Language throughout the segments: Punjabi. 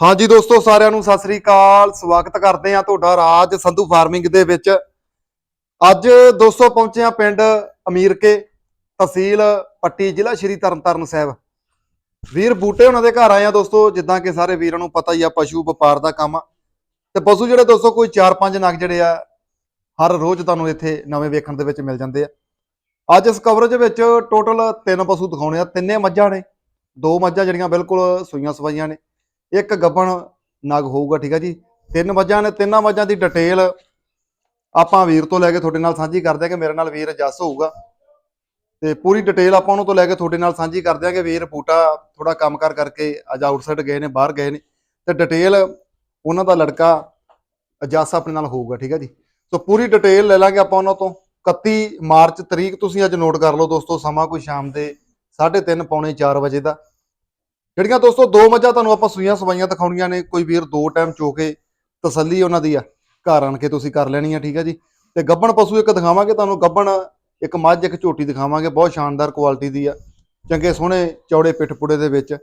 ਹਾਂਜੀ ਦੋਸਤੋ, ਸਾਰਿਆਂ ਨੂੰ ਸਤਿ ਸ੍ਰੀ ਅਕਾਲ। ਸਵਾਗਤ ਕਰਦੇ ਆ ਤੁਹਾਡਾ ਰਾਜ ਸੰਧੂ ਫਾਰਮਿੰਗ ਦੇ ਵਿੱਚ। ਅੱਜ ਦੋਸਤੋ, ਪਹੁੰਚੇ ਆ ਪਿੰਡ ਅਮੀਰਕੇ ਤਹਿਸੀਲ ਪੱਟੀ, ਜ਼ਿਲ੍ਹਾ ਸ਼੍ਰੀ ਤਰਨਤਾਰਨ ਸਾਹਿਬ। ਵੀਰ, ਬੂਟੇ ਉਹਨਾਂ ਦੇ ਘਰ ਆਏ ਆ ਦੋਸਤੋ, ਜਿੱਦਾਂ ਕਿ ਸਾਰੇ ਵੀਰਾਂ ਨੂੰ ਪਤਾ ਹੀ ਆ, ਪਸ਼ੂ ਵਪਾਰ ਦਾ ਕੰਮ ਆ। ਤੇ ਪਸ਼ੂ ਜਿਹੜੇ ਦੋਸਤੋ, ਕੋਈ 4-5 ਨਗ ਜਿਹੜੇ ਆ, ਹਰ ਰੋਜ਼ ਤੁਹਾਨੂੰ ਇੱਥੇ ਨਵੇਂ ਵੇਖਣ ਦੇ ਵਿੱਚ ਮਿਲ ਜਾਂਦੇ ਆ। ਅੱਜ ਇਸ ਕਵਰੇਜ ਵਿੱਚ ਟੋਟਲ ਤਿੰਨ ਪਸ਼ੂ ਦਿਖਾਉਣੇ ਆ। ਤਿੰਨੇ ਮੱਝਾਂ ਨੇ, ਦੋ ਮੱਝਾਂ ਜਿਹੜੀਆਂ ਬਿਲਕੁਲ ਸੂਈਆਂ ਸਵਾਈਆਂ ਨੇ। ਇੱਕ ਗੱਬਣ ਨਗ ਹੋਊਗਾ, ਠੀਕ ਹੈ ਜੀ। ਤਿੰਨ ਮੱਝਾਂ ਨੇ, ਤਿੰਨਾਂ ਮੱਝਾਂ ਦੀ ਡਿਟੇਲ ਆਪਾਂ ਵੀਰ ਤੋਂ ਲੈ ਕੇ ਤੁਹਾਡੇ ਨਾਲ ਸਾਂਝੀ ਕਰਦੇ ਹਾਂ ਕਿ ਮੇਰੇ ਨਾਲ ਵੀਰ ਜੱਸ ਹੋਊਗਾ। ਤੇ ਪੂਰੀ ਡਿਟੇਲ ਆਪਾਂ ਉਹਨਾਂ ਤੋਂ ਲੈ ਕੇ ਤੁਹਾਡੇ ਨਾਲ ਸਾਂਝੀ ਕਰਦੇ ਹਾਂ ਕਿ ਵੀਰ ਬੂਟਾ ਥੋੜਾ ਕੰਮ ਕਰ ਕਰਕੇ ਅੱਜ ਆਊਟਸਾਈਡ ਗਏ ਨੇ, ਬਾਹਰ ਗਏ ਨੇ। ਤੇ ਡਿਟੇਲ ਉਹਨਾਂ ਦਾ ਲੜਕਾ ਜੱਸ ਆਪਣੇ ਨਾਲ ਹੋਊਗਾ, ਠੀਕ ਹੈ ਜੀ। ਸੋ ਪੂਰੀ ਡਿਟੇਲ ਲੈ ਲਾਂਗੇ ਆਪਾਂ ਉਹਨਾਂ ਤੋਂ। 31 ਮਾਰਚ ਤਰੀਕ ਤੁਸੀਂ ਅੱਜ ਨੋਟ ਕਰ ਲਓ ਦੋਸਤੋ, ਸਮਾਂ ਕੋਈ ਸ਼ਾਮ ਦੇ 3:30 ਪੌਣੇ 4 ਵਜੇ ਦਾ। ਜਿਹੜੀਆਂ ਦੋਸਤੋ, ਦੋ ਮੱਝਾਂ ਤੁਹਾਨੂੰ ਆਪਾਂ ਸੂਈਆਂ ਸਵਾਈਆਂ ਦਿਖਾਉਣੀਆਂ ਨੇ, ਕੋਈ ਵੀਰ ਦੋ ਟਾਈਮ ਚੋ ਕੇ ਤਸੱਲੀ ਉਹਨਾਂ ਦੀ ਆ, ਘਰ ਆਣ ਕੇ ਤੁਸੀਂ ਕਰ ਲੈਣੀ ਆ, ਠੀਕ ਆ ਜੀ? ਤੇ ਗੱਬਣ ਪਸ਼ੂ ਇੱਕ ਦਿਖਾਵਾਂਗੇ ਤੁਹਾਨੂੰ, ਗੱਬਣ ਇੱਕ ਮੱਝ, ਇੱਕ ਝੋਟੀ ਦਿਖਾਵਾਂਗੇ, ਬਹੁਤ ਸ਼ਾਨਦਾਰ ਕੁਆਲਿਟੀ ਦੀ ਆ, ਚੰਗੇ ਸੋਹਣੇ ਚੌੜੇ ਪਿੱਠ ਪੁੜੇ ਦੇ ਵਿੱਚ।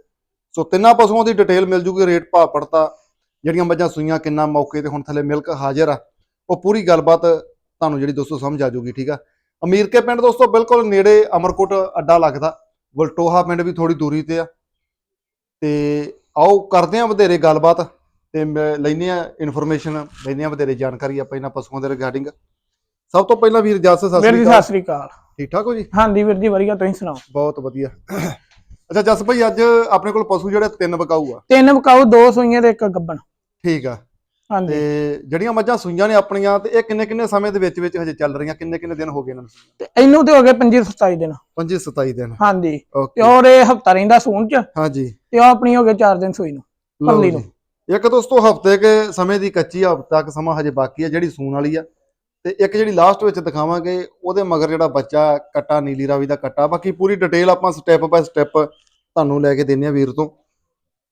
ਸੋ ਤਿੰਨਾਂ ਪਸ਼ੂਆਂ ਦੀ ਡਿਟੇਲ ਮਿਲ ਜੂਗੀ, ਰੇਟ, ਭਾਅ, ਪੜਤਾ, ਜਿਹੜੀਆਂ ਮੱਝਾਂ ਸੂਈਆਂ ਕਿੰਨਾ ਮੌਕੇ ਤੇ ਹੁਣ ਥੱਲੇ ਮਿਲਕ ਹਾਜ਼ਰ ਆ, ਉਹ ਪੂਰੀ ਗੱਲਬਾਤ ਤੁਹਾਨੂੰ ਜਿਹੜੀ ਦੋਸਤੋ ਸਮਝ ਆ ਜੂਗੀ, ਠੀਕ ਆ? ਅਮੀਰਕੇ ਪਿੰਡ ਦੋਸਤੋ, ਬਿਲਕੁਲ ਨੇੜੇ ਅਮਰਕੋਟ ਅੱਡਾ ਲੱਗਦਾ, ਵਲਟੋਹਾ ਪਿੰਡ ਵੀ ਥੋੜੀ ਦੂਰੀ ਤੇ ਆ ਤੇ ਆਓ ਕਰਦੇ ਆ ਵਧੇਰੇ ਗੱਲਬਾਤ ਤੇ ਲੈਨੇ ਆ ਇਨਫੋਰਮੇਸ਼ਨ ਲੈਨੇ ਆ ਵਧੇਰੇ ਜਾਣਕਾਰੀ ਆਪਾਂ ਇਹਨਾਂ ਪਸ਼ੂਆਂ ਦੇ ਰਿਗਾਰਡਿੰਗ ਸਭ ਤੋਂ ਪਹਿਲਾਂ ਵੀਰ ਜੱਸ ਸਤਿ ਵੀਰ ਜੀ ਅਕਾਲ। ਸਤਿ ਸ੍ਰੀ ਅਕਾਲ। ਠੀਕ ਠਾਕ ਹੋ ਜੀ? ਹਾਂਜੀ ਵੀਰ ਜੀ ਵਧੀਆ ਤੁਸੀਂ ਸੁਣਾਓ? ਬਹੁਤ ਵਧੀਆ। ਅੱਛਾ ਜੱਸ ਭਾਈ ਅੱਜ ਆਪਣੇ ਕੋਲ ਪਸ਼ੂ ਜਿਹੜੇ ਤਿੰਨ ਬਕਾਊ ਆ। ਤਿੰਨ ਵਿਕਾਊ ਦੋ ਸੂਈਆਂ ਤੇ ਇੱਕ ਗੱਬਣ। ਠੀਕ ਆ। ਤੇ ਜਿਹੜੀਆਂ ਮੱਝਾਂ ਸੂਈਆਂ ਨੇ ਆਪਣੀਆਂ ਤੇ ਇਹ ਕਿੰਨੇ ਕਿੰਨੇ ਸਮੇਂ ਦੇ ਵਿੱਚ ਵਿੱਚ ਹਜੇ ਚੱਲ ਰਹੀਆਂ ਕਿੰਨੇ ਕਿੰਨੇ ਦਿਨ ਹੋ ਗਏ ਇਹਨਾਂ ਨੂੰ ਤੇ ਇਹਨੂੰ ਤੇ ਹੋ ਗਏ 25 27 ਦਿਨ। 25 27 ਦਿਨ। ਹਾਂਜੀ। ਤੇ ਔਰ ਇਹ ਹਫਤਾ ਰਹਿੰਦਾ ਸੂਣ ਚ ਹਾਂਜੀ। ਤੇ ਉਹ ਆਪਣੀ ਹੋ ਗਏ 4 ਦਿਨ ਸੂਈ ਨੂੰ ਪਰਲੀ। ਨੂੰ। ਇੱਕ ਦੋਸਤੋ ਹਫ਼ਤੇ ਕੇ ਸਮੇਂ ਦੀ ਕੱਚੀ ਆ ਹਫਤਾ ਤੱਕ ਸਮਾਂ ਹਜੇ ਬਾਕੀ ਆ ਜਿਹੜੀ ਸੂਣ ਵਾਲੀ ਆ। ਤੇ ਇੱਕ ਜਿਹੜੀ ਲਾਸਟ ਵਿੱਚ ਦਿਖਾਵਾਂਗੇ ਉਹਦੇ ਮਗਰ ਜਿਹੜਾ ਬੱਚਾ ਕੱਟਾ ਨੀਲੀ ਰਾਵੀ ਦਾ ਕੱਟਾ ਬਾਕੀ ਪੂਰੀ ਡਿਟੇਲ ਆਪਾਂ ਸਟੈਪ ਬਾਏ ਸਟੈਪ ਤੁਹਾਨੂੰ ਲੈ ਕੇ ਦਿੰਨੇ ਆ ਵੀਰ ਤੋਂ।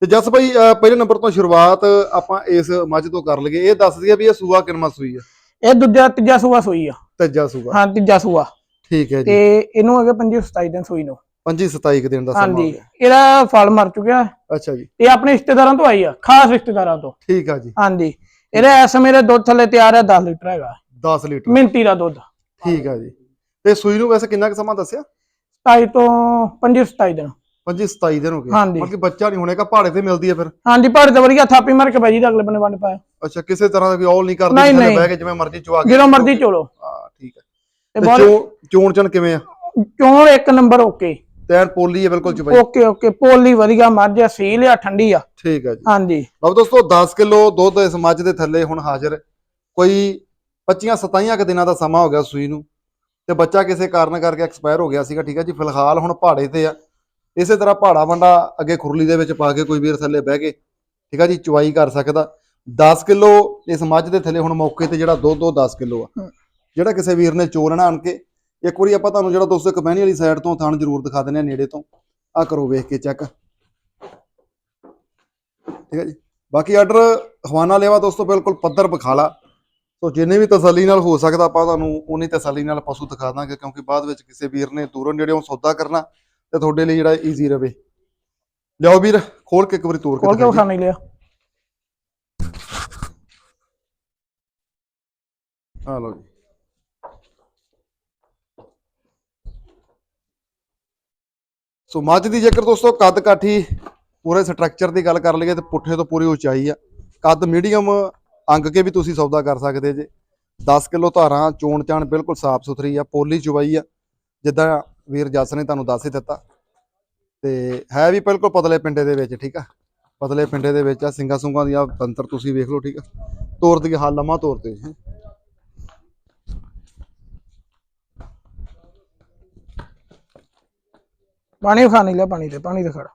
ਤੇ ਜਸ ਭਾਈ ਪਹਿਲੇ ਨੰਬਰ ਤੋਂ ਸ਼ੁਰੂਆਤ ਆਪਾਂ ਇਸ ਮੱਝ ਤੋਂ ਕਰ ਲਈਏ। ਇਹ ਦੱਸ ਦਈਏ ਵੀ ਇਹ ਸੂਆ ਕਿੰਨਾ ਸੂਈ ਆ? ਇਹ ਦੂਜਾ ਤੀਜਾ ਸੂਆ ਸੂਈ ਆ। ਤੀਜਾ ਸੂਆ। ਹਾਂ ਤੀਜਾ ਸੂਆ। ਠੀਕ ਹੈ ਜੀ। ਤੇ ਇਹਨੂੰ ਹੋ ਗਏ 25 27 ਦਿਨ ਸੂਈ ਨੂੰ। 25 27 ਦਿਨ ਦਾ ਸਮਾਂ ਹੋ ਹਾਂਜੀ ਇਹਦਾ ਫਲ ਮਰ ਚੁੱਕਿਆ। ਅੱਛਾ ਜੀ। ਇਹ ਆਪਣੇ ਰਿਸ਼ਤੇਦਾਰਾਂ ਤੋਂ ਆਈ ਆ ਖਾਸ ਰਿਸ਼ਤੇਦਾਰਾਂ ਤੋਂ। ਠੀਕ ਆ ਜੀ। ਹਾਂਜੀ। ਇਹਦਾ ਇਸ ਸਮੇਂ ਦੇ ਦੁੱਧ ਥੱਲੇ ਤਿਆਰ ਹੈ 10 ਲੀਟਰ ਹੈਗਾ। 10 ਲੀਟਰ। ਮਿੰਤੀ ਦਾ ਦੁੱਧ। ਠੀਕ ਆ ਜੀ। ਤੇ ਸੂਈ ਨੂੰ ਵੈਸੇ ਕਿੰਨਾ ਕੁ ਸਮਾਂ ਦੱਸਿਆ? 27 ਤੋਂ 25 27 ਦਿਨ। 25 27 ਦਿਨ ਹੋ ਗਏ। ਹਾਂਜੀ। ਬਾਕੀ ਬੱਚਾ ਨਹੀਂ ਹੋਣੇ ਕਾ ਪਹਾੜੇ ਤੇ ਮਿਲਦੀ ਹੈ ਫਿਰ। ਹਾਂਜੀ ਭਾਰੇ ਤਾਂ ਵਧੀਆ ਥਾਪੀ ਮਾਰ ਕੇ ਬਾਈ ਜੀ ਅਗਲੇ ਬੰਨੇ ਵੰਡ ਪਾਇਆ। ਅੱਛਾ ਕਿਸੇ ਤਰ੍ਹਾਂ ਦਾ ਕੋਈ ਔਲ ਨਹੀਂ ਕਰਦੀ ਨਹੀਂ। ਬਹਿ ਕੇ ਜਿਵੇਂ ਮਰਜ਼ੀ ਚਵਾ ਕੇ ਜਦੋਂ ਮਰਜ਼ੀ ਚੋਲੋ। ਹਾਂ ਠੀਕ ਹੈ। ਤੇ ਤੇ ਬਹੁਤ ਚੋਣ ਚੋਣ ਚਣ ਕਿਵੇਂ ਆ? ਚੋਣ ਇੱਕ ਨੰਬਰ ਓਕੇ। ਤੈਨ ਪੋਲੀ ਹੈ ਬਿਲਕੁਲ ਚੁਬਾਈ ਓਕੇ ਓਕੇ। ਪੋਲੀ ਵਧੀਆ ਮੱਝ ਆ ਸੀਲ ਆ ਠੰਡੀ ਆ। ਠੀਕ ਹੈ ਜੀ। ਹਾਂਜੀ। ਲਓ ਦੋਸਤੋ 10 ਕਿਲੋ ਦੁੱਧ ਇਸ ਮੱਝ ਦੇ ਥੱਲੇ ਹੁਣ ਹਾਜ਼ਰ। ਕੋਈ 25 27 ਕੁ ਦਿਨਾਂ ਦਾ ਸਮਾਂ ਹੋ ਗਿਆ ਸੂਈ ਨੂੰ। ਤੇ ਬੱਚਾ ਕਿਸੇ ਕਾਰਨ ਕਰਕੇ ਐਕਸਪਾਇਰ ਹੋ ਗਿਆ ਸੀਗਾ ਠੀਕ ਹੈ ਜੀ। ਫਿਲਹਾਲ ਹੁਣ ਪਹਾੜੇ ਤੇ ਆ। ਇਸੇ ਤਰ੍ਹਾਂ ਪਹਾੜਾ ਵੰਡਾ ਅੱਗੇ ਖੁਰਲੀ ਦੇ ਵਿੱਚ ਪਾ ਕੇ ਕੋਈ ਵੀਰ ਥੱਲੇ ਬਹਿ ਕੇ ਠੀਕ ਹੈ ਜੀ ਚੁਆਈ ਕਰ ਸਕਦਾ। 10 ਕਿਲੋ ਇਸ ਮੱਝ ਦੇ ਥੱਲੇ ਹੁਣ ਮੌਕੇ ਤੇ ਜਿਹੜਾ ਦੁੱਧ ਉਹ 10 ਕਿਲੋ ਆ। ਜਿਹੜਾ ਕਿਸੇ ਵੀਰ ਨੇ ਚੋਲਣਾ ਆਣ ਕੇ ਇੱਕ ਵਾਰੀ ਆਪਾਂ ਤੁਹਾਨੂੰ ਜਿਹੜਾ ਦੋਸਤੋ ਕਮੈਨੀ ਵਾਲੀ ਸਾਈਡ ਤੋਂ ਥਣ ਜ਼ਰੂਰ ਦਿਖਾ ਦਿੰਦੇ ਆ ਨੇੜੇ ਤੋਂ। ਆ ਕਰੋ ਵੇਖ ਕੇ ਚੈੱਕ ਠੀਕ ਹੈ ਜੀ। ਬਾਕੀ ਆਰਡਰ ਹਵਾਨਾ ਲੈਵਾ ਦੋਸਤੋ ਬਿਲਕੁਲ ਪੱਧਰ ਬਖਾਲਾ। ਸੋ ਜਿੰਨੇ ਵੀ ਤਸੱਲੀ ਨਾਲ ਹੋ ਸਕਦਾ ਆਪਾਂ ਤੁਹਾਨੂੰ ਉਨੀ ਤਸੱਲੀ ਨਾਲ ਪਸ਼ੂ ਦਿਖਾ ਦਾਂਗੇ ਕਿਉਂਕਿ ਬਾਅਦ ਵਿੱਚ ਕਿਸੇ ਵੀਰ ਨੇ ਦੂਰੋਂ ਨੇੜਿਓਂ ਸੌਦਾ ਕਰਨਾ। ਤੇ ਤੁਹਾਡੇ ਲਈ ਜਿਹੜਾ ਈਜ਼ੀ ਰਵੇ। ਲਿਆਓ ਵੀਰ ਖੋਲ ਕੇ ਇੱਕ ਵਾਰੀ ਤੋੜ ਕੇ ਖੋਲ ਕੇ। ਵਿਖਾ ਨਹੀਂ ਲਿਆ। ਆ ਲਓ ਜੀ। ਸੋ ਮੱਝ ਦੀ ਜੇਕਰ ਦੋਸਤੋ ਕੱਦ ਕਾਠੀ ਪੂਰੇ ਸਟਰਕਚਰ ਦੀ ਗੱਲ ਕਰ ਲਈਏ ਤੇ ਪੁੱਠੇ ਤੋਂ ਪੂਰੀ ਉਚਾਈ ਆ। ਕੱਦ ਮੀਡੀਅਮ ਅੰਗ ਕੇ ਵੀ ਤੁਸੀਂ ਸੌਦਾ ਕਰ ਸਕਦੇ ਜੇ। 10 ਕਿਲੋ ਧਾਰਾਂ ਚੋਣ ਚਾਣ ਬਿਲਕੁਲ ਸਾਫ਼ ਸੁਥਰੀ ਆ ਪੋਲੀ ਚੁਬਾਈ ਆ। ਜਿੱਦਾਂ ਵੀਰ ਜੱਸ ਨੇ ਤੁਹਾਨੂੰ ਦੱਸ ਹੀ ਦਿੱਤਾ। ਤੇ ਹੈ ਵੀ ਬਿਲਕੁਲ ਪਤਲੇ ਪਿੰਡੇ ਦੇ ਵਿੱਚ ਠੀਕ ਆ? ਪਤਲੇ ਪਿੰਡੇ ਦੇ ਵਿੱਚ ਆ ਸਿੰਗਾ ਸੁੰਗਾ ਦੀ ਆ ਬੰਤਰ ਤੁਸੀਂ ਵੇਖ ਲਓ ਠੀਕ ਆ? ਤੋਰ ਦੀ ਹਾਲ ਲੰਮਾ ਤੋਰ ਤੇ ਪਾਣੀ ਨਹੀਂ ਲਿਆ ਪਾਣੀ ਤੇ ਪਾਣੀ ਤੇ ਖੜ।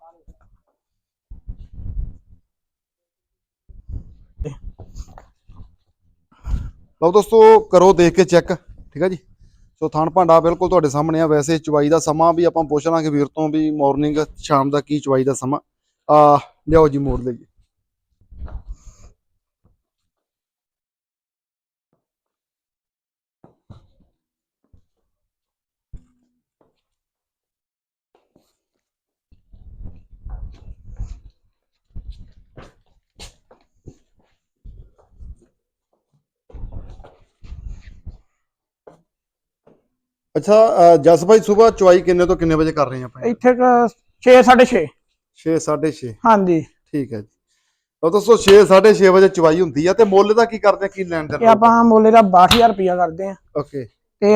ਲਓ ਦੋਸਤੋ ਕਰੋ ਦੇਖ ਕੇ ਚੈੱਕ ਠੀਕ ਹੈ ਜੀ? ਸੋ ਥਣ ਭਾਂਡਾ ਬਿਲਕੁਲ ਤੁਹਾਡੇ ਸਾਹਮਣੇ ਆ। ਵੈਸੇ ਚਵਾਈ ਦਾ ਸਮਾਂ ਵੀ ਆਪਾਂ ਪੁੱਛ ਲਾਂਗੇ ਵੀਰ ਤੋਂ ਵੀ ਮਾਰਨਿੰਗ ਸ਼ਾਮ ਦਾ ਕੀ ਚਵਾਈ ਦਾ ਸਮਾਂ। ਆ, ਲਿਆਓ ਜੀ ਮੋੜ ਲਈਏ। ਅੱਛਾ ਜਸ ਭਾਈ ਸਵੇਰ ਚੁਆਈ ਕਿੰਨੇ ਤੋਂ ਕਿੰਨੇ ਵਜੇ ਕਰ ਰਹੇ ਆਪਾਂ? ਇੱਥੇ 6 6.5 6 6:30 ਹਾਂਜੀ। ਠੀਕ ਹੈ ਜੀ। ਉਹ ਦੱਸੋ 6 6:30 ਵਜੇ ਚੁਆਈ ਹੁੰਦੀ ਆ ਤੇ ਮੁੱਲ ਦਾ ਕੀ ਕਰਦੇ ਆ ਕੀ ਲੈਣ ਇਹ ਦੇ ਆਪਾਂ ਮੁੱਲੇ ਦਾ 62000 ਰੁਪਇਆ ਕਰਦੇ ਆ। ਓਕੇ। ਤੇ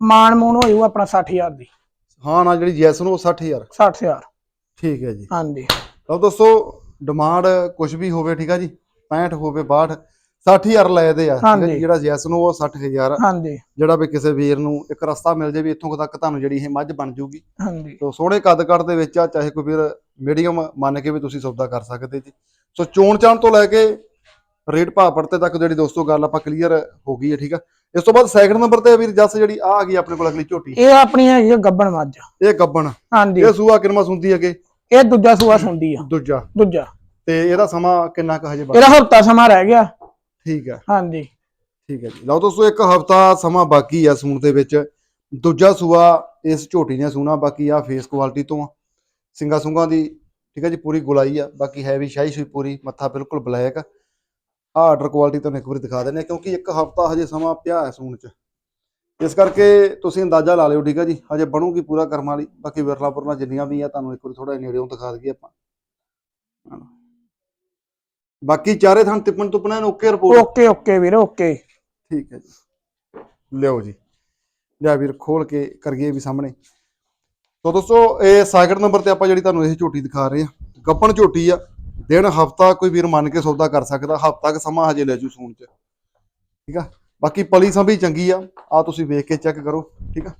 ਮਾਨ ਮੂਨ ਹੋ ਜਾਊ ਆਪਣਾ 60000 ਦੀ। ਹਾਂ ਨਾ ਜਿਹੜੀ ਜੈਸ ਨੂੰ ਉਹ 60000 60000 ਠੀਕ ਹੈ ਜੀ। ਹਾਂਜੀ। ਲਓ ਦੋਸਤੋ ਡਿਮਾਂਡ ਕੁਝ ਵੀ ਹੋਵੇ ਠੀਕ ਆ ਜੀ? 65 ਹੋਵੇ 62 60000 ਲੈਦੇ ਆ ਠੀਕ ਆ ਹਾਂਜੀ। ਜਿਹੜਾ ਜੈਸ ਨੂੰ ਉਹ 60000 ਹਾਂਜੀ। ਜਿਹੜਾ ਵੀ ਕਿਸੇ ਵੀਰ ਨੂੰ ਇੱਕ ਰਸਤਾ ਮਿਲ ਜੇ ਵੀ ਇੱਥੋਂ ਤੱਕ ਤੁਹਾਨੂੰ ਜਿਹੜੀ ਇਹ ਮੱਝ ਬਣ ਜੂਗੀ। ਹਾਂਜੀ। ਸੋ ਸੋਹਣੇ ਕੱਦ ਕੱਦ ਦੇ ਵਿੱਚ ਆ ਚਾਹੇ ਕੋਈ ਵੀਰ ਮੀਡੀਅਮ ਮੰਨ ਕੇ ਵੀ ਤੁਸੀਂ ਸੌਦਾ ਕਰ ਸਕਦੇ ਜੀ। ਸੋ ਚੋਣ ਚਾਣ ਤੋਂ ਲੈ ਕੇ ਰੇਟ ਭਾਅ ਪੜਤੇ ਤੱਕ ਜਿਹੜੀ ਦੋਸਤੋ ਗੱਲ ਆਪਾਂ ਕਲੀਅਰ ਹੋ ਗਈ ਹੈ ਠੀਕ ਆ ਇਸ ਤੋਂ ਬਾਅਦ ਸੈਕਿੰਡ ਨੰਬਰ ਤੇ ਵੀਰ ਜੱਸ ਜਿਹੜੀ ਆ ਆ ਗਈ ਆਪਣੇ ਕੋਲ ਅਗਲੀ ਝੋਟੀ। ਇਹ ਆਪਣੀ ਹੈਗੀ ਆ ਗੱਬਣ ਮੱਝ। ਇਹ ਗੱਬਣ। ਹਾਂਜੀ। ਇਹ ਸੂਆ ਕਿੰਨਾ ਸੁੰਦੀ ਅੱਗੇ ਇਹ ਦੂਜਾ ਸੂਆ ਸੁੰਦੀ ਆ। ਦੂਜਾ। ਦੂਜਾ। ਤੇ ਇਹਦਾ ਸਮਾਂ ਕਿੰਨਾ ਕੁ ਹਜੇ ਬਾਕੀ ਇਹਦਾ ਹਫਤਾ ਸਮਾਂ ਰਹਿ ਗਿਆ। ਠੀਕ ਹੈ ਹਾਂਜੀ। ਠੀਕ ਹੈ ਜੀ। ਲਓ ਦੋਸਤੋ ਇੱਕ ਹਫਤਾ ਸਮਾਂ ਬਾਕੀ ਆ ਸੂਣ ਦੇ ਵਿੱਚ। ਦੂਜਾ ਸੂਆ ਇਸ ਝੋਟੀ ਨੇ ਸੂਣਾ ਬਾਕੀ ਆ ਫੇਸ ਕੁਆਲਿਟੀ ਤੋਂ ਆ। ਸਿੰਗਾ ਸੁੰਗਾ ਦੀ ਠੀਕ ਹੈ ਜੀ ਪੂਰੀ ਗੁਲਾਈ ਆ। ਬਾਕੀ ਹੈ ਵੀ ਸ਼ਾਹੀ ਸੂਈ ਪੂਰੀ ਮੱਥਾ ਬਿਲਕੁਲ ਬਲੈਕ ਆ ਆਰਡਰ ਕੁਆਲਿਟੀ ਤੁਹਾਨੂੰ ਇੱਕ ਵਾਰੀ ਦਿਖਾ ਦਿੰਦੇ ਆ ਕਿਉਂਕਿ ਇੱਕ ਹਫਤਾ ਹਜੇ ਸਮਾਂ ਪਿਆ ਹੈ ਸੂਣ ਚ। ਇਸ ਕਰਕੇ ਤੁਸੀਂ ਅੰਦਾਜ਼ਾ ਲਾ ਲਿਓ ਠੀਕ ਹੈ ਜੀ। ਹਜੇ ਬਣੂਗੀ ਪੂਰਾ ਕਰਮ ਵਾਲੀ। ਬਾਕੀ ਵਿਰਲਾ ਪੁਰਲਾ ਜਿੰਨੀਆਂ ਵੀ ਆ ਤੁਹਾਨੂੰ ਇੱਕ ਵਾਰੀ ਥੋੜਾ ਨੇੜਿਓਂ ਦਿਖਾ ਦਈਏ ਆਪਾਂ। ਹਾਂ। ਬਾਕੀ ਚਾਰੇ ਥਾਂ ਤਿੱਪਣ ਤੁਪਣਾ ਨੂੰ ਓਕੇ ਰਿਪੋਰਟ ਓਕੇ ਓਕੇ ਵੀਰ ਓਕੇ। ਠੀਕ ਹੈ ਜੀ। ਲਿਓ ਜੀ। ਲਿਆ ਵੀਰ ਖੋਲ ਕੇ ਕਰੀਏ ਵੀ ਸਾਹਮਣੇ। ਤੋ ਦੋਸਤੋ ਇਹ ਸਾਈਕਲ ਨੰਬਰ ਤੇ ਆਪਾਂ ਜਿਹੜੀ ਤੁਹਾਨੂੰ ਇਹ ਝੋਟੀ ਦਿਖਾ ਰਹੇ ਆ ਗੱਪਣ ਝੋਟੀ ਆ। ਦਿਨ ਹਫਤਾ ਕੋਈ ਵੀਰ ਮੰਨ ਕੇ ਸੌਦਾ ਕਰ ਸਕਦਾ ਹਫਤਾ ਕ ਸਮਾਂ ਹਜੇ ਲੈ ਜੂ ਸੂਣ ਚ। ਠੀਕ ਆ? ਬਾਕੀ ਪਲੀ ਸੰਭੀ ਚੰਗੀ ਆ ਆ ਤੁਸੀਂ ਵੇਖ ਕੇ ਚੈੱਕ ਕਰੋ ਠੀਕ ਆ?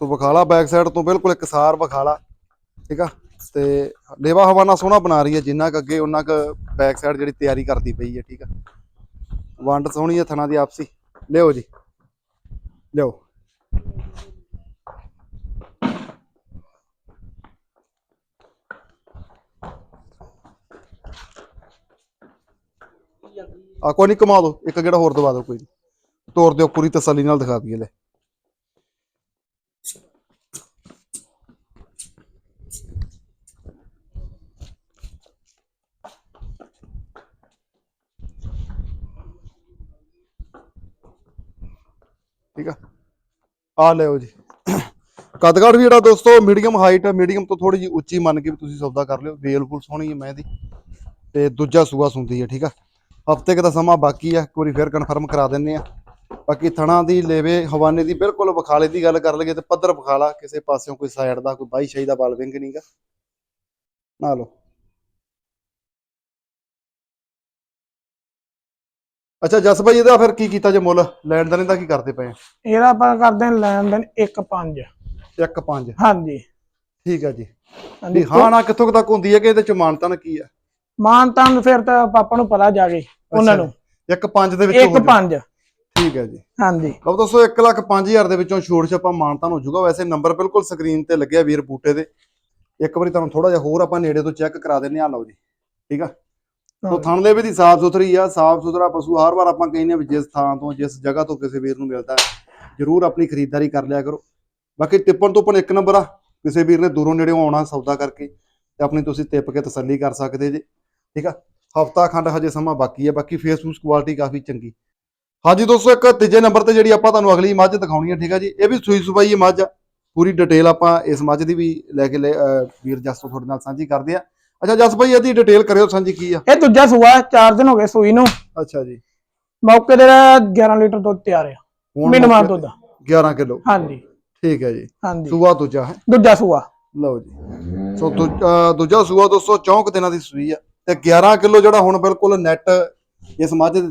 ਸੋ ਬਖਾਲਾ ਬੈਕ ਸਾਈਡ ਤੋਂ ਬਿਲਕੁਲ ਇੱਕ ਸਾਰ ਬਖਾਲਾ ਠੀਕ ਆ? ਤੇ ਲੇਵਾ ਹਵਾਨਾ ਸੋਹਣਾ ਬਣਾ ਰਹੀ ਹੈ, ਜਿੰਨਾ ਕੁ ਅੱਗੇ ਉਹਨਾਂ ਕੁ ਬੈਕ ਸਾਈਡ ਜਿਹੜੀ ਤਿਆਰੀ ਕਰਦੀ ਪਈ ਹੈ, ਠੀਕ ਆ? ਵੰਡ ਸੋਹਣੀ ਹੈ ਥਣਾ ਦੀ ਆਪਸੀ। ਲਿਓ ਜੀ। ਲਿਓ ਆ ਕੋਈ ਨਹੀਂ ਕਮਾ ਦੋ ਇੱਕ ਜਿਹੜਾ ਹੋਰ ਦਵਾ ਦਿਓ ਕੋਈ ਨੀ। ਤੋੜ ਦਿਓ, ਪੂਰੀ ਤਸੱਲੀ ਨਾਲ ਦਿਖਾ ਦਈਏ, ਲੈ। ਠੀਕ ਆ? ਆ ਲਿਓ ਜੀ। ਕਦਗੜ ਵੀ ਜਿਹੜਾ ਦੋਸਤੋ ਮੀਡੀਅਮ ਹਾਈਟ ਮੀਡੀਅਮ ਤੋਂ ਥੋੜੀ ਜੀ ਉੱਚੀ ਮੰਨ ਕੇ ਵੀ ਤੁਸੀਂ ਸੌਦਾ ਕਰ ਲਿਓ। ਵੇਲ ਸੋਹਣੀ ਹੈ ਮੈਂ ਦੀ ਤੇ ਦੂਜਾ ਸੂਆ ਸੁੰਦੀ ਹੈ, ਠੀਕ ਆ? ਹਫ਼ਤੇ ਕੁ ਦਾ ਸਮਾਂ ਬਾਕੀ ਆ, ਇੱਕ ਵਾਰੀ ਫੇਰ ਕਨਫਰਮ ਕਰਾ ਦਿੰਨੇ ਆ। ਬਾਕੀ ਥਣਾ ਦੀ, ਲੇਵੇ, ਹਵਾਨੇ ਦੀ ਬਿਲਕੁਲ ਬਖਾਲੇ ਦੀ ਗੱਲ ਕਰ ਲਈਏ ਤੇ ਪੱਧਰ ਬਖਾਲਾ ਕਿਸੇ ਪਾਸਿਓਂ ਕੋਈ ਸਾਈਡ ਦਾ, ਕੋਈ ਬਾਈ ਸ਼ਾਈ ਦਾ ਬਲ ਵਿੰਗ ਨਹੀਂਗਾ ਨਾ ਲਓ। ਅੱਛਾ ਜਸ ਭਾਈ ਇਹਦਾ ਫਿਰ ਕੀ ਕੀਤਾ ਜੇ ਮੁੱਲ? ਲੈਣ ਦੇਣ ਦਾ ਕੀ ਕਰਦੇ ਪਏ? ਆ ਇਹਦਾ ਆਪਾਂ ਕਰਦੇ ਹਾਂ ਲੈਣ ਦੇਣ 1.5 ਇੱਕ ਪੰਜ। ਹਾਂਜੀ। ਠੀਕ ਹੈ ਜੀ। ਹਾਂਜੀ। ਵੀ ਹਾਂ ਨਾ ਕਿੱਥੋਂ ਤੱਕ ਹੁੰਦੀ ਹੈ ਕਿ ਇਹਦੇ ਚ ਮਾਨਤਾ ਨਾ ਕੀ ਆ? ਮਾਨ ਤਾਂ ਫਿਰ ਤਾਂ ਪਾਪਾ ਨੂੰ ਪਤਾ ਜਾ ਗਈ ਉਹਨਾਂ ਨੂੰ। ਜੀ। ਇੱਕ ਪੰਜ ਦੇ ਵਿੱਚ ਹੋ ਜਾਊ। 1.5 ਠੀਕ ਹੈ ਜੀ। ਹਾਂਜੀ। ਲਓ ਦੋਸਤੋ 1 ਲੱਖ 5000 ਦੇ ਵਿੱਚੋਂ ਛੋੜ ਛੱਪਾ ਮਾਨਤਾਨ ਹੋ ਜਾਊਗਾ। ਵੈਸੇ ਨੰਬਰ ਬਿਲਕੁਲ ਸਕਰੀਨ ਤੇ ਲੱਗਿਆ ਵੀਰ ਬੂਟੇ ਦੇ। ਇੱਕ ਵਾਰੀ ਤੁਹਾਨੂੰ ਥੋੜਾ ਜਿਹਾ ਹੋਰ ਆਪਾਂ ਨੇੜੇ ਤੋਂ ਚੈੱਕ ਕਰਾ ਦਿੰਨੇ ਆ ਲਓ ਜੀ। ਠੀਕ ਆ? ਸੋ ਥਣ ਦੇ ਵੀ ਦੀ ਸਾਫ਼ ਸੁਥਰੀ ਆ ਸਾਫ਼ ਸੁਥਰਾ ਪਸ਼ੂ ਹਰ ਵਾਰ ਆਪਾਂ ਕਹਿੰਦੇ ਆ ਵੀ ਜਿਸ ਥਾਂ ਤੋਂ ਜਿਸ ਜਗ੍ਹਾ ਤੋਂ ਕਿਸੇ ਵੀਰ ਨੂੰ ਮਿਲਦਾ ਜਰੂਰ ਆਪਣੀ ਖਰੀਦਦਾਰੀ ਕਰ ਲਿਆ ਕਰੋ। ਬਾਕੀ ਟਿੱਪਣ ਤੋਂ ਇੱਕ ਨੰਬਰ ਆ ਕਿਸੇ ਵੀਰ ਨੇ ਦੂਰੋਂ ਨੇੜੇੋਂ ਆਉਣਾ ਸੌਦਾ ਕਰਕੇ ਤੇ ਆਪਣੀ ਤੁਸੀਂ ਟਿੱਪ ਕੇ ਤਸੱਲੀ ਕਰ ਸਕਦੇ ਜੀ ਠੀਕ ਆ? ਹਫਤਾ ਖੰਡ ਹਜੇ ਸਮਾਂ ਬਾਕੀ ਹੈ ਬਾਕੀ ਫੇਸਬੁੱਕ ਕੁਆਲਿਟੀ ਕਾਫੀ ਚੰਗੀ। ਹਾਂਜੀ ਦੋਸਤੋ ਇੱਕ ਤੀਜੇ ਨੰਬਰ ਤੇ ਜਿਹੜੀ ਆਪਾਂ ਤੁਹਾਨੂੰ ਅਗਲੀ ਮੱਝ ਦਿਖਾਉਣੀ ਹੈ ਠੀਕ ਆ ਜੀ ਇਹ ਵੀ ਸੂਈ ਸੁਬਾਈ ਮੱਝ ਆ। ਪੂਰੀ ਡਿਟੇਲ ਆਪਾਂ ਇਸ ਮੱਝ ਦੀ ਵੀ ਲੈ ਕੇ ਵੀਰ ਜਸ ਤੋਂ ਤੁਹਾਡੇ ਨਾਲ ਸਾਂਝੀ ਕਰਦੇ ਆ। ਅੱਛਾ ਜਸ ਭਾਈ ਇਹਦੀ ਡਿਟੇਲ ਕਰਿਓ ਸਾਂਝੀ ਕੀ ਆ? ਇਹ ਦੂਜਾ ਸੂਆ 4 ਦਿਨ ਹੋ ਗਏ ਸੂਈ ਨੂੰ। ਅੱਛਾ ਜੀ। ਮੌਕੇ ਤੇ 11 ਲੀਟਰ ਦੁੱਧ ਤਿਆਰ ਆ। ਮੌਕੇ ਦੁੱਧ ਤੇ 11 ਕਿਲੋ। ਹਾਂਜੀ। ਠੀਕ ਹੈ ਜੀ। ਹਾਂਜੀ। ਸੂਆ ਦੂਜਾ ਹੈ। ਦੂਜਾ ਸੂਆ। ਲਓ ਜੀ। ਸੋ ਦੂ- ਦੂਜਾ ਸੂਆ ਦੋਸਤੋ 64 ਦਿਨਾਂ ਦੀ ਸੂਈ ਆ। ਤੇ 11 ਕਿਲੋ ਜਿਹੜਾ ਹੁਣ ਬਿਲਕੁਲ ਨੈਟ ਇਸ ਮੱਝ ਦੇ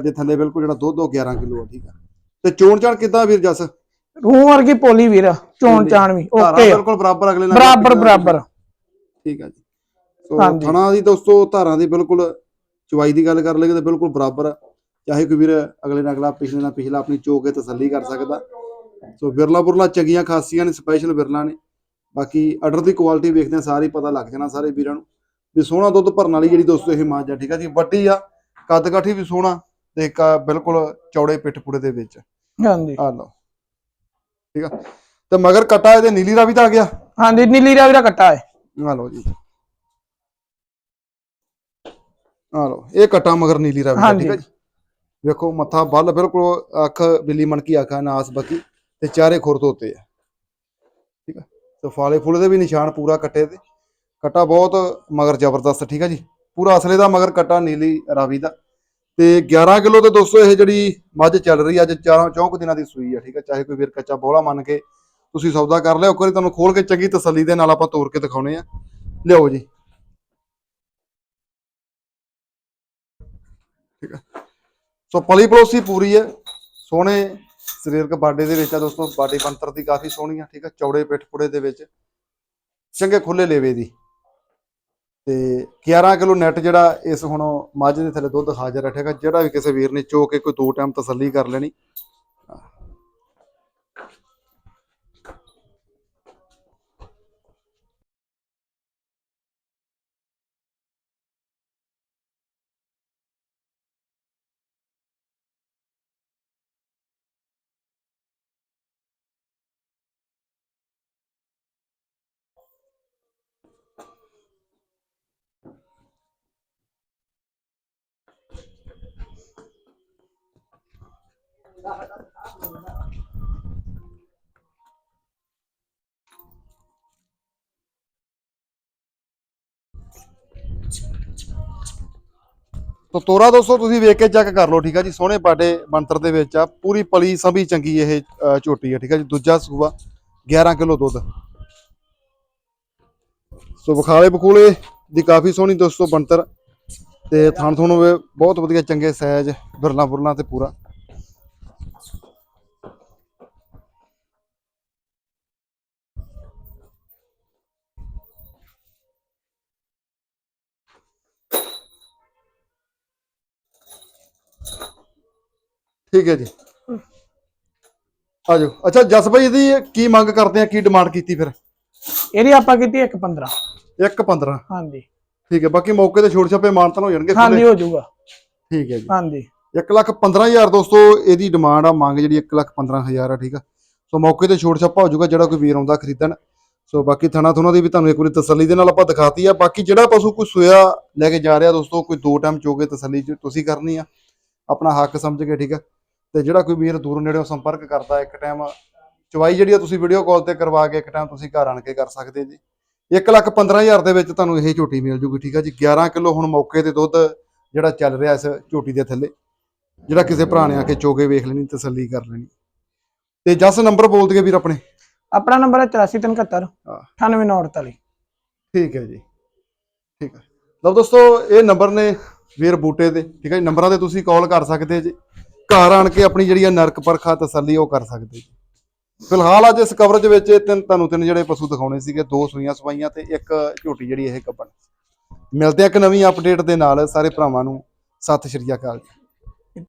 ਦੇ ਥੱਲੇ ਬਿਲਕੁਲ ਜਿਹੜਾ ਦੁੱਧ ਉਹ 11 ਕਿਲੋ ਆ ਠੀਕ ਆ। ਤੇ ਚੋਣ ਚਾਣ ਕਿੱਦਾਂ ਵੀਰ ਜਸ? ਰੂਹ ਵਰਗੀ ਪੋਲੀ ਵੀਰ ਚੋਣ। ਚਾਣ ਵੀ। ਓਕੇ ਬਿਲਕੁਲ ਬਰਾਬਰ ਅਗਲੇ ਨਾਲ ਬਰਾਬਰ ਬਰਾਬਰ। ਠੀਕ ਆ ਜੀ। ਸੋ ਹਾਂਜੀ। ਥਣਾ ਦੀ ਦੋਸਤੋ ਧਾਰਾਂ ਦੀ ਬਿਲਕੁਲ ਚਵਾਈ ਦੀ ਗੱਲ ਕਰ ਲਈਏ ਤਾਂ ਬਿਲਕੁਲ ਬਰਾਬਰ ਆ। ਚਾਹੇ ਕੋਈ ਵੀਰ ਅਗਲੇ ਨਾਲ ਅਗਲਾ ਪਿਛਲੇ ਨਾਲ ਪਿਛਲਾ ਆਪਣੀ ਚੋ ਕੇ ਤਸੱਲੀ ਕਰ ਸਕਦਾ। ਸੋ ਬੁਰਲਾ ਚੰਗੀਆਂ ਖਾਸੀਆਂ ਨੇ ਸਪੈਸ਼ਲ ਬਿਰਲਾ ਨੇ। ਬਾਕੀ ਆਰਡਰ ਦੀ ਕੁਆਲਿਟੀ ਵੇਖਦੇ ਆ ਸਾਰੀ ਪਤਾ ਲੱਗ ਜਾਣਾ ਸਾਰੇ ਵੀਰਾਂ ਨੂੰ। ਵੀ ਸੋਹਣਾ ਦੁੱਧ ਭਰਨ ਵਾਲੀ ਜਿਹੜੀ ਦੋਸਤੋ ਇਹ ਮੱਝ ਆ ਠੀਕ ਆ ਜੀ? ਵੱਡੀ ਆ ਕੱਦ ਕਾਠੀ ਵੀ ਸੋਹਣਾ ਤੇ ਇੱਕ ਆ ਬਿਲਕੁਲ ਚੌੜੇ ਪਿੱਠ ਪੂੜੇ ਦੇ ਵਿੱਚ। ਹਾਂਜੀ। ਆ ਲਓ। ਠੀਕ ਆ? ਤੇ ਮਗਰ ਕਟਾ ਇਹਦੇ ਨੀਲੀ ਦਾ ਵੀ ਤਾਂ ਆ ਗਿਆ? ਹਾਂਜੀ ਨੀਲੀ ਰਾਵੀ ਦਾ ਕੱਟਾ ਹੈ। ਆ ਲਓ ਜੀ। ਆ ਲਓ ਇਹ ਕਟਾ ਮਗਰ ਨੀਲੀ ਰਾਵੀ ਦਾ ਠੀਕ ਹੈ। ਜੀ? ਵੇਖੋ ਮੱਥਾ ਬੱਲ ਬਿਲਕੁਲ ਅੱਖ ਬਿੱਲੀ ਮਣਕੀ ਅੱਖ ਨਾਸ ਬੱਕੀ ਤੇ ਚਾਰੇ ਖੁਰ ਧੋਤੇ ਆ। ਠੀਕ ਆ? ਤੇ ਫਾਲੇ ਫੁੱਲੇ ਦੇ ਵੀ ਨਿਸ਼ਾਨ ਪੂਰਾ ਕੱਟੇ ਤੇ। ਕੱਟਾ ਬਹੁਤ ਮਗਰ ਜ਼ਬਰਦਸਤ ਠੀਕ ਆ ਜੀ? ਪੂਰਾ ਅਸਲੇ ਦਾ ਮਗਰ ਕੱਟਾ ਨੀਲੀ ਰਾਵੀ ਦਾ। ਤੇ 11 ਕਿਲੋ ਤੇ ਦੋਸਤੋ ਇਹ ਜਿਹੜੀ ਮੱਝ ਚੱਲ ਰਹੀ ਆ ਅੱਜ ਚਾਰਾਂ ਚੌਂਕ ਦਿਨਾਂ ਦੀ ਸੂਈ ਆ ਠੀਕ ਆ? ਚਾਹੇ ਕੋਈ ਵੀਰ ਕੱਚਾ ਬੋਲਾ ਮੰਨ ਕੇ ਤੁਸੀਂ ਸੌਦਾ ਕਰ ਲਿਓ ਇੱਕ ਵਾਰੀ ਤੁਹਾਨੂੰ ਖੋਲ ਕੇ ਚੰਗੀ ਤਸੱਲੀ ਦੇ ਨਾਲ ਆਪਾਂ ਤੋੜ ਕੇ ਦਿਖਾਉਣੇ ਆ। ਲਿਓ ਜੀ। ਠੀਕ ਆ। ਸੋ ਪਲੀ ਪਲੋਸੀ ਪੂਰੀ ਹੈ, ਸੋਹਣੇ ਸਰੀਰਕ ਬਾਡੇ ਦੇ ਵਿੱਚ ਆ ਦੋਸਤੋ, ਬਾਡੀ ਬੰਤਰ ਦੀ ਕਾਫੀ ਸੋਹਣੀ ਆ, ਠੀਕ ਹੈ ਚੌੜੇ ਪਿੱਠ ਪੁੜੇ ਦੇ ਵਿੱਚ, ਚੰਗੇ ਖੁੱਲੇ ਲੇਵੇ ਦੀ। ਤੇ 11 ਕਿਲੋ ਨੈਟ ਜਿਹੜਾ ਇਸ ਹੁਣ ਮੱਝ ਦੇ ਥੱਲੇ ਦੁੱਧ ਹਾਜ਼ਰ ਰੱਖੇਗਾ ਜਿਹੜਾ ਵੀ ਕਿਸੇ ਵੀਰ ਨੇ ਚੋ ਕੇ ਕੋਈ ਦੋ ਟਾਈਮ ਤਸੱਲੀ ਕਰ ਲੈਣੀ ਤੋ ਤੋਰਾ ਦੋਸਤੋ, ਤੁਸੀਂ ਵੇਖ ਕੇ ਚੈੱਕ ਕਰ ਲਓ, ਠੀਕ ਆ ਜੀ? ਸੋਹਣੇ ਪਾਟੇ ਬੰਤਰ ਦੇ ਵਿੱਚ ਆ। ਪੂਰੀ ਪਲੀ ਸੰਭੀ ਚੰਗੀ ਇਹ ਝੋਟੀ ਆ, ਠੀਕ ਆ ਜੀ? ਦੂਜਾ ਸੂਆ 11 ਕਿਲੋ ਦੁੱਧ। ਸੋ ਬਖਾਲੇ ਬਖੂਲੇ ਦੀ ਕਾਫੀ ਸੋਹਣੀ ਦੋਸਤੋ ਬੰਤਰ ਤੇ ਥਣ ਥੁਣ ਬਹੁਤ ਵਧੀਆ ਚੰਗੇ ਸਾਈਜ਼ ਬਿਰਲਾ ਬੁਰਲਾ ਤੇ ਪੂਰਾ। ਠੀਕ ਹੈ ਜੀ। ਆਜੋ। ਅੱਛਾ ਜਸ ਭਾਈ ਇਹਦੀ ਕੀ ਮੰਗ ਕਰਦੇ ਆ? ਕੀ ਡਿਮਾਂਡ ਕੀਤੀ ਫਿਰ? ਇਹਦੀ ਆਪਾਂ ਕੀਤੀ 1.15 1.15 ਹਾਂਜੀ। ਠੀਕ ਹੈ ਬਾਕੀ ਮੌਕੇ ਤੇ ਛੋਟ ਛਾਪੇ ਮਾਨਤਨ ਹੋ ਜਾਣਗੇ ਹਾਂਜੀ ਹੋ ਜਾਊਗਾ। ਠੀਕ ਹੈ ਜੀ। ਹਾਂਜੀ। 1 ਲੱਖ 15000 ਦੋਸਤੋ ਇਹਦੀ ਡਿਮਾਂਡ ਆ ਮੰਗ ਜਿਹੜੀ 1 ਲੱਖ 15000 ਆ ਠੀਕ ਆ। ਸੋ ਮੌਕੇ ਤੇ ਛੋਟ ਛਾਪਾ ਹੋ ਜਾਊਗਾ ਜਿਹੜਾ ਕੋਈ ਵੀਰ ਆਉਂਦਾ ਖਰੀਦਣ। ਸੋ ਬਾਕੀ ਥਣਾ ਥੁਣਾ ਦੀ ਵੀ ਤੁਹਾਨੂੰ ਇੱਕ ਵਾਰੀ ਤਸੱਲੀ ਦੇ ਨਾਲ ਆਪਾਂ ਦਿਖਾਤੀ ਆ। ਬਾਕੀ ਜਿਹੜਾ ਪਸ਼ੂ ਕੋਈ ਸੋਇਆ ਲੈ ਕੇ ਜਾ ਰਿਹਾ ਦੋਸਤੋ ਕੋਈ ਦੋ ਟਾਈਮ ਚੋਗੇ ਤਸੱਲੀ ਤੁਸੀਂ ਕਰਨੀ ਆ। ਆਪਣਾ ਹੱਕ ਸਮਝ ਕੇ ਠੀਕ ਆ। ਤੇ ਜਿਹੜਾ ਕੋਈ ਵੀਰ ਦੂਰੋਂ ਨੇੜਿਓਂ ਸੰਪਰਕ ਕਰਦਾ ਇੱਕ ਟਾਈਮ ਚਵਾਈ ਜਿਹੜੀ ਆ ਤੁਸੀਂ ਵੀਡੀਓ ਕਾਲ ਤੇ ਕਰਵਾ ਕੇ ਇੱਕ ਟਾਈਮ ਤੁਸੀਂ ਘਰ ਆਣ ਕੇ ਕਰ ਸਕਦੇ ਜੀ। 1 ਲੱਖ 15000 ਦੇ ਵਿੱਚ ਤੁਹਾਨੂੰ ਇਹ ਝੋਟੀ ਮਿਲ ਜੂਗੀ ਠੀਕ ਆ ਜੀ। 11 ਕਿਲੋ ਹੁਣ ਮੌਕੇ ਤੇ ਦੁੱਧ ਜਿਹੜਾ ਚੱਲ ਰਿਹਾ ਇਸ ਝੋਟੀ ਦੇ ਥੱਲੇ ਜਿਹੜਾ ਕਿਸੇ ਭਰਾ ਨੇ ਆ ਕੇ ਚੋਗੇ ਵੇਖ ਲੈਣੀ ਤਸੱਲੀ ਕਰ ਲੈਣੀ। ਤੇ ਜਸ ਨੰਬਰ ਬੋਲ ਦਈਏ ਵੀਰ ਆਪਣੇ? ਆਪਣਾ ਨੰਬਰ ਹੈ। 8473 ਹਾਂ। 9848 ਠੀਕ ਹੈ ਜੀ ਠੀਕ ਹੈ ਲਓ ਦੋਸਤੋ ਇਹ ਨੰਬਰ ਨੇ ਵੀਰ ਬੂਟੇ ਦੇ ਠੀਕ ਹੈ ਜੀ। ਨੰਬਰਾਂ ਤੇ ਤੁਸੀਂ ਕਾਲ ਕਰ ਸਕਦੇ ਜੀ। ਘਰ ਆਣ ਕੇ ਆਪਣੀ ਜਿਹੜੀ ਆ ਨਰਕ ਪਰਖਾ ਤਸੱਲੀ ਉਹ ਕਰ ਸਕਦੇ ਜੀ। ਫਿਲਹਾਲ ਅੱਜ ਇਸ ਕਵਰੇਜ ਵਿੱਚ ਇਹ ਤਿੰਨ ਤੁਹਾਨੂੰ ਤਿੰਨ ਜਿਹੜੇ ਪਸ਼ੂ ਦਿਖਾਉਣੇ ਸੀਗੇ, ਦੋ ਸੂਈਆਂ ਸਵਾਈਆਂ ਤੇ ਇੱਕ ਝੋਟੀ ਜਿਹੜੀ ਇਹ ਕੱਪਣ ਮਿਲਦੇ ਆ ਇੱਕ ਨਵੀਂ ਅਪਡੇਟ ਦੇ ਨਾਲ। ਸਾਰੇ ਭਰਾਵਾਂ ਨੂੰ ਸਤਿ ਸ਼੍ਰੀ ਅਕਾਲ ਜੀ।